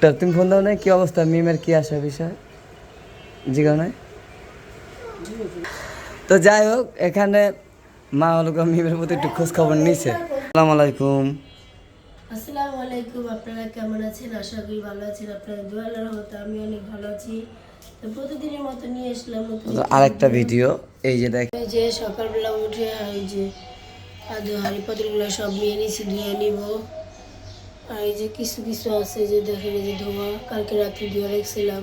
তা তুমি ফোন দাও না কি অবস্থা? মিমের কি আসা বিষয়? জিগাও নাই? তো যাই হোক এখানে মা মিমের প্রতি একটু খোঁজ খবর নিছে। আসসালামু আলাইকুম। আসসালামু আলাইকুম আপনারা কেমন আছেন? আশা করি ভালো আছেন। আপনাদের দোয়ার রহমতে আমি অনেক ভালো আছি। তো প্রতিদিনের মতো নিয়ে আসলাম আরেকটা ভিডিও। এই যে দেখ যে সকালবেলা উঠে এই যে আদু হাড়ি পাত্রগুলো সব নিয়ে নিয়েছি ধুয়ে নিব। আর এই যে কিছু কিছু আছে যে দেখেন যে ধোয়া, কালকে রাত্রে ধোয়া রেখেছিলাম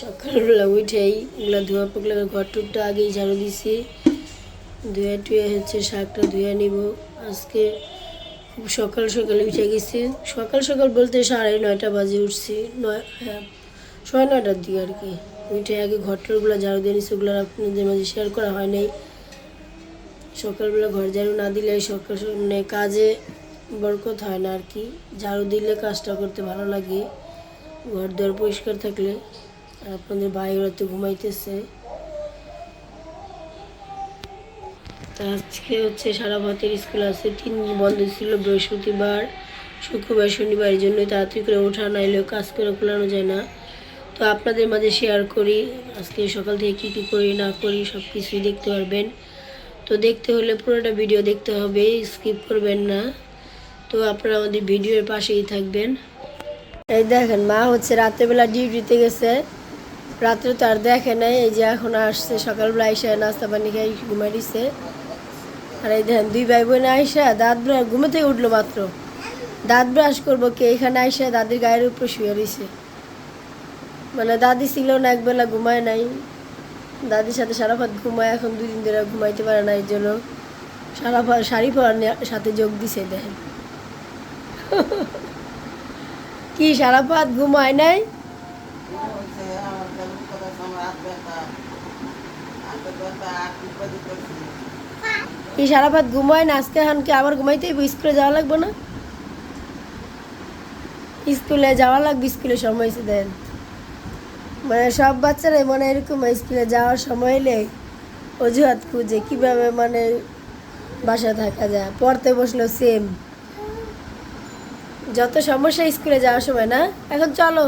সকালবেলা উঠেই এগুলো ধোয়া পাকলে ঘর টুকটা আগেই ঝাড়ু দিছি। ধুয়ে টুয়ে হচ্ছে শাকটা ধুয়ে নিব। আজকে খুব সকাল সকাল উঠে গেছি। সকাল সকাল বলতে সাড়ে নয়টা বাজে উঠছি। নয় হ্যাঁ সাড়ে নয়টার দিকে আর কি। উঠে আগে ঘর ঘরটারগুলো ঝাড়ু দিয়ে নিচ্ছি ওগুলো আপনাদের মাঝে শেয়ার করা হয় নাই। সকালবেলা ঘর ঝাড়ু না দিলে সকাল মানে কাজে বরকত হয় না আর কি। ঝাড়ু দিলে কাজটা করতে ভালো লাগে, ঘর দুয়ার পরিষ্কার থাকলে। আর আপনাদের ভাইগুলো তো ঘুমাইতেছে। আজকে হচ্ছে সারা ভাতের স্কুল আছে, তিন বন্ধ ছিল বৃহস্পতিবার, শুক্রবার, শনিবার, এই জন্য তাড়াতাড়ি করে ওঠা নাইলেও কাজ করে খোলানো যায় না। তো আপনাদের মাঝে শেয়ার করি, আজকে সকাল থেকে কী কী করি, না করি সব কিছুই দেখতে পারবেন। তো দেখতে হলে পুরোটা ভিডিও দেখতে হবে স্কিপ করবেন না। তো আপনারা আমাদের ভিডিওর পাশেই থাকবেন। এই দেখেন, মা হচ্ছে রাত্রেবেলা ডিউটিতে গেছে। রাত্রে তো আর দেখে নাই, এই যে এখন আসছে, সকালবেলা এসে নাস্তা পানি খাই ঘুমাই দিচ্ছে আর এই দেখেন, দুই ভাই বোনে আইসা, দাঁত ব্রাশ ঘুমে থেকে উঠল মাত্র। দাঁত ব্রাশ করব কে? এখানে আইসা দাদির গায়ের উপরে শুয়ে রয়েছে মানে দাদি ছিল না, একবেলা ঘুমায় নাই। দাদির সাথে সারা পাত ঘুমায়, এখন দুই দিন ধরে ঘুমাইতে পারে না এর জন্য সারা পা শাড়ি পরার সাথে যোগ দিছে, দেখেন। কি সারা পাত ঘুমায় নাই? কি সারা পাত ঘুমায় না? আজকে এখন কি আবার ঘুমাইতে স্কুলে যাওয়া লাগবে না? স্কুলে যাওয়া লাগবে, স্কুলে সময় দেন মানে সব বাচ্চারাই মানে এরকম স্কুলে যাওয়ার সময় এলে অজুহাত খুঁজে কীভাবে মানে বাসায় থাকা যায়, পড়তে বসল সেম যত সমস্যা স্কুলে যাওয়ার সময় না, এখন চলো।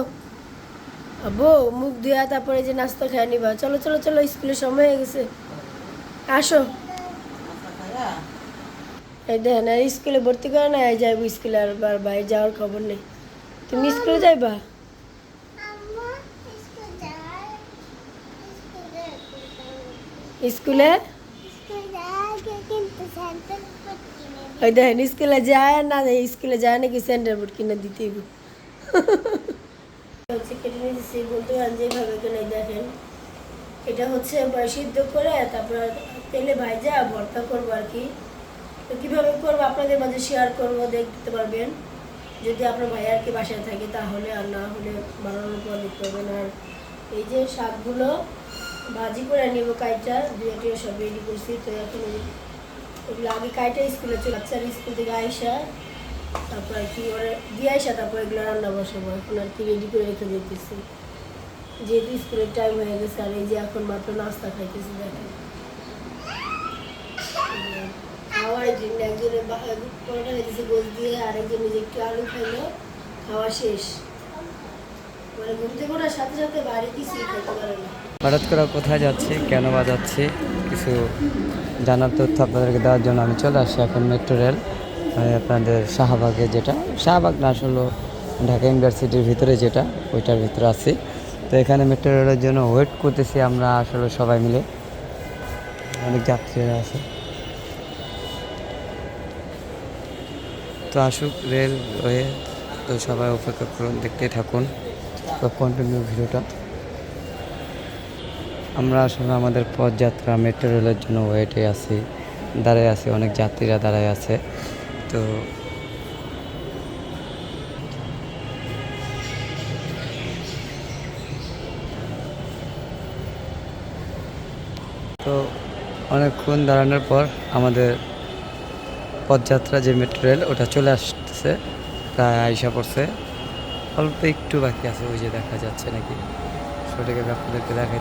আবো মুখ ধুয়া তারপরে যে নাস্তা খেয়ে নিবা। চলো চলো চলো স্কুলের সময় হয়ে গেছে। আসো। এই দেখেন স্কুলে ভর্তি করে না যাইব স্কুলে আর বাইরে যাওয়ার খবর নেই। তুমি স্কুলে যাইবা? স্কুলে? ওই দেখেন, স্কুলে যায় না স্কুলে যায় নাকি সেন্টার কিনে হচ্ছে এটা হচ্ছে সিদ্ধ করে, তারপর তেলে ভাজা, ভর্তা করব আর কি। তো কীভাবে করব আপনাদের মাঝে শেয়ার করব, দেখতে পারবেন। যদি আপনার ভাই আর কি বাসায় থাকে, তাহলে আর না হলে বানানোর পর দেখতে পারবেন। আর এই যে শাকগুলো ভাজি করে নেব কাইটা একটা সব রেডি করছি, তো এখন এগুলো আগে কাইটা স্কুলে চলে বাচ্চার স্কুল থেকে আইসা, তারপর কি ওরা দিয়ে আইসা, তারপর এগুলো রান্না বসাবো, এখন আর কি রেডি করে রেখে দিতেছি। যেহেতু স্কুলের টাইম হয়ে গেছে, আর এই যে এখন মাত্র নাস্তা খাইতেছি, দেখেন। খাওয়ার জন্য একজনে বা- পরোটা খাইতেছে গোস দিয়ে আরেকজন নিজে একটু আলু খাইলো, খাওয়া শেষ। মানে হঠাৎ করে কোথায় যাচ্ছে? কেন বা যাচ্ছি? কিছু জানার তথ্য আপনাদেরকে দেওয়ার জন্য আমি চলে আসছি এখন মেট্রো রেল। মানে আপনাদের শাহবাগে যেটা। শাহবাগ না, আসলে ঢাকা ইউনিভার্সিটির ভিতরে যেটা, ওইটার ভিতরে আছি। তো এখানে মেট্রো রেলের জন্য ওয়েট করতেছি আমরা আসলে সবাই মিলে। অনেক যাত্রীরা আছে। তো আসুক রেল হয়ে তো সবাই অপেক্ষা করুন দেখতে থাকুন। তো কন্টিনিউ ভিডিওটা। আমরা আসলে আমাদের পথযাত্রা মেট্রো রেলের জন্য ওয়েটে আছি, দাঁড়ায় আছি, অনেক যাত্রীরা দাঁড়ায় আছে। তো তো অনেকক্ষণ দাঁড়ানোর পর আমাদের পথযাত্রা যে মেট্রো রেল ওটা চলে আসতেছে, প্রায় আইসা পড়ছে। অল্প একটু বাকি আছে, ওই যে দেখা যাচ্ছে নাকি? সেটাকে আপনাদেরকে দেখাই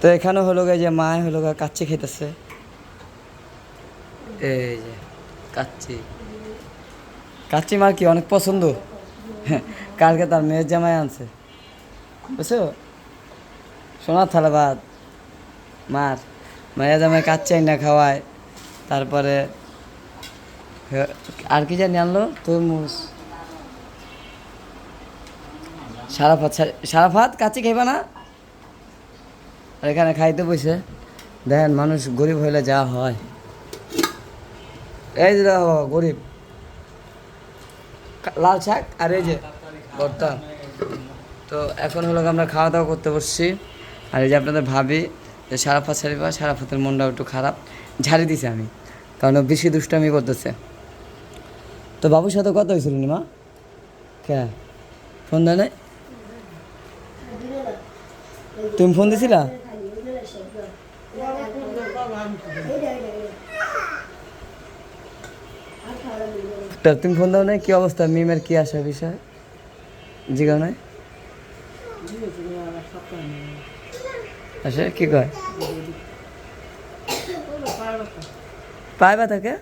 তো এখানে হলো গে যে মা হলো গা কাচ্চি খেতেছে এই যে, কাচ্চি। কাচ্চি মার কি অনেক পছন্দ? হ্যাঁ, কালকে তার মেয়ের জামাই আনছে। বুঝছ? সোনার থালা ভাত মার মায়ের জামাই কাচ্চি না খাওয়ায়, তারপরে আর কি জানি আনলো? তরমুজ। সারাফাত সারাফাত কাচ্চি খাইবা না? আর এখানে খাইতে বসে। দেখেন মানুষ গরিব হইলে যা হয়। এই যে গরিব। লাল শাক আর এই যে ভর্তা। তো এখন হলো আমরা খাওয়া দাওয়া করতে বসছি। আর এই যে আপনাদের ভাবি, যে সারাফাত সারিফা, সারাফাতের মনটা একটু খারাপ, ঝাড়ি দিছে আমি, কারণ বেশি দুষ্টামি করতেছে। তো বাবুর সাথে কথা হয়েছিল মা? কে? ফোন দেয় নাই? তুমি ফোন দিছিলা? তুমি ফোন দাও নাই? কি অবস্থা? মিমের কি আসা বিষয়? জিগাও নাই? আসে কি কয়? পায় বা তাকে।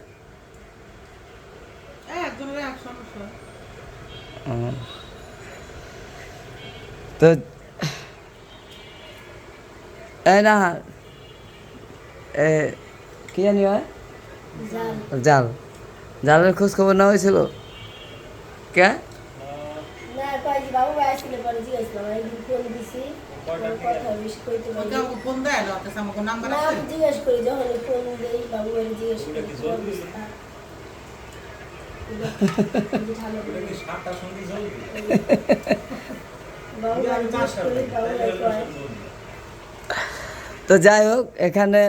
তো না এ কি জানি হয়? জাল। জালের খোঁজ খবর না হয়েছিল? কে? না বাবু আসলে পরে জিজ্ঞেস করলাম ফোন দিছি। কথা বেশি কইতে পারি। ফোন দেয় না কাছে আমাকে নাম্বার আছে? জিজ্ঞেস করি যখন ফোন দেই বাবু ভাই জিজ্ঞেস করি কি অবস্থা ঠান্ডা পড়ে গেছে। বাবু ভাই জিজ্ঞেস করি বাবু ভাই কয়? তো যাই হোক এখানে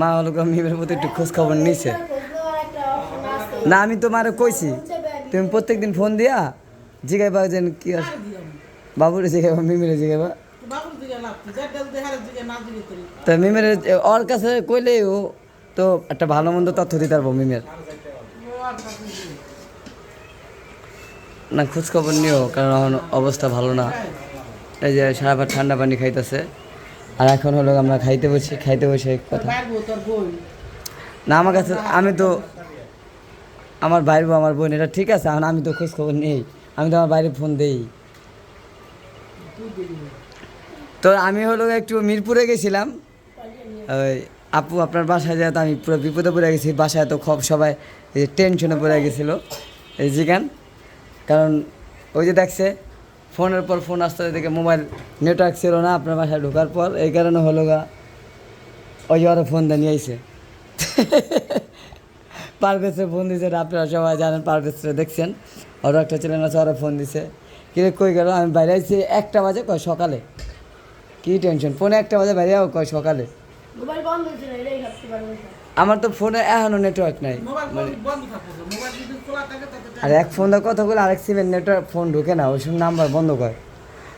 মা হলো মিমের মতো একটু খোঁজ খবর নিছে। না আমি তোমারে কইছি তুমি প্রত্যেকদিন ফোন দিয়া জিগাইবা যে কি আছে বাবুরে জিগাইবা মিমিরে দিকে করি। তো মিমের ওর কাছে কইলে ও তো একটা ভালো মন্দ তথ্য দিতে পারব মিমের। না খোঁজ খবর নিও কারণ এখন অবস্থা ভালো না। এই যে সারা ঠান্ডা পানি খাইতেছে। আর এখন হলো আমরা খাইতে বসি খাইতে বসে কথা। না আমার কাছে আমি তো আমার বউ, আমার বোন এটা ঠিক আছে এখন আমি তো খোঁজ খবর নেই। আমি তো আমার বাইরে ফোন দেই। তো আমি হলো একটু মিরপুরে গেছিলাম। ওই আপু আপনার বাসায় যেহেতু আমি পুরো বিপদে পড়ে গেছি। বাসায় তো খব সবাই টেনশনে পড়ে গেছিল এই জিগান কারণ ওই যে দেখছে, ফোনের পর ফোন আসতে দেখে মোবাইল নেটওয়ার্ক ছিল না, আপনার বাসায় ঢোকার পর। এই কারণে হলো গা, ওই ওরা ফোন দিয়ে, নিয়ে আইছে। পারভেজে ফোন এটা আপনারা সবাই জানেন পারভেজরে দেখছেন। ওরা একটা চ্যানেল আছে ওরা ফোন দিছে। কিরে কই গেল? আমি বাইরে আইছি একটা বাজে কয় সকালে? কি টেনশন ফোনে একটা বাজে বাইরে যাও কয় সকালে? মোবাইল বন্ধ ছিল এটাই ভাবতে পারব না। আমার তো ফোনে এখনও নেটওয়ার্ক নাই। মোবাইল বন্ধ বন্ধ মোবাইল যদি খোলা থাকে তাতে আর এক ফোন দিয়ে কথা বলে আরেক সিমের নেটওয়ার্ক ফোন ঢুকে না ওই সব নাম্বার বন্ধ করে।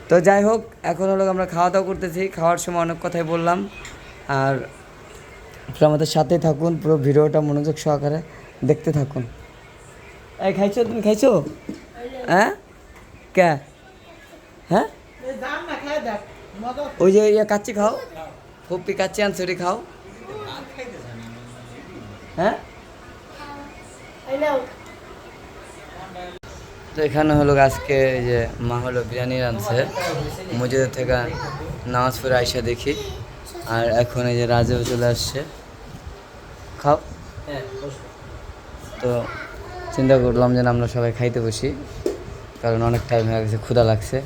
তো যাই হোক এখন হলো আমরা খাওয়া দাওয়া করতেছি খাওয়ার সময় অনেক কথাই বললাম। আর আপনারা আমাদের সাথেই থাকুন পুরো ভিডিওটা মনোযোগ সহকারে দেখতে থাকুন। এই খাইছো তুমি খাইছো? হ্যাঁ? কে? হ্যাঁ? ওই যে ইয়ে কাচ্চি খাও। ফুপি কাচ্চি আনছে ওটি খাও। হ্যাঁ? তো এখানে হলো আজকে এই যে মা হলো বিরিয়ানি রাঁধছে। মসজিদের থেকে নামাজ পড়ে আইসা দেখি। আর এখন এই যে রাজেও চলে আসছে। খাও। তো চিন্তা করলাম যে আমরা সবাই খাইতে বসি কারণ অনেক টাইম হয়ে গেছে ক্ষুধা লাগছে।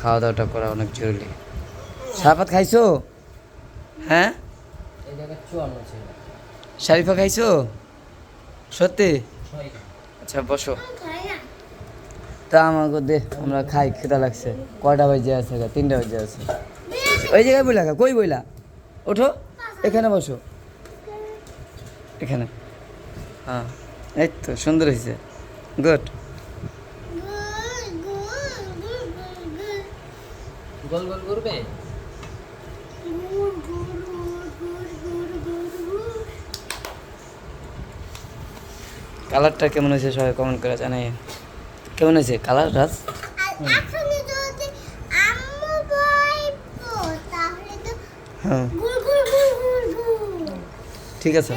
খাওয়া দাওয়াটা করা অনেক জরুরি। সারাপাত খাইছো? হ্যাঁ? শারিফা খাইছো? সত্যি? আচ্ছা বসো। তা আমাকে দে আমরা খাই খেতে লাগছে। কয়টা বাজে আছে? তিনটা বাজে আছে। ওই জায়গায় বইলা কই বইলা? ওঠো এখানে বসো। এখানে। হ্যাঁ। এই তো সুন্দর হয়েছে। গুড গোল গোল করবে কালারটা কেমন হয়েছে সবাই কমেন্ট করে জানাই। কেমন হয়েছে কালার রাজ? তো হ্যাঁ। ঠিক আছে।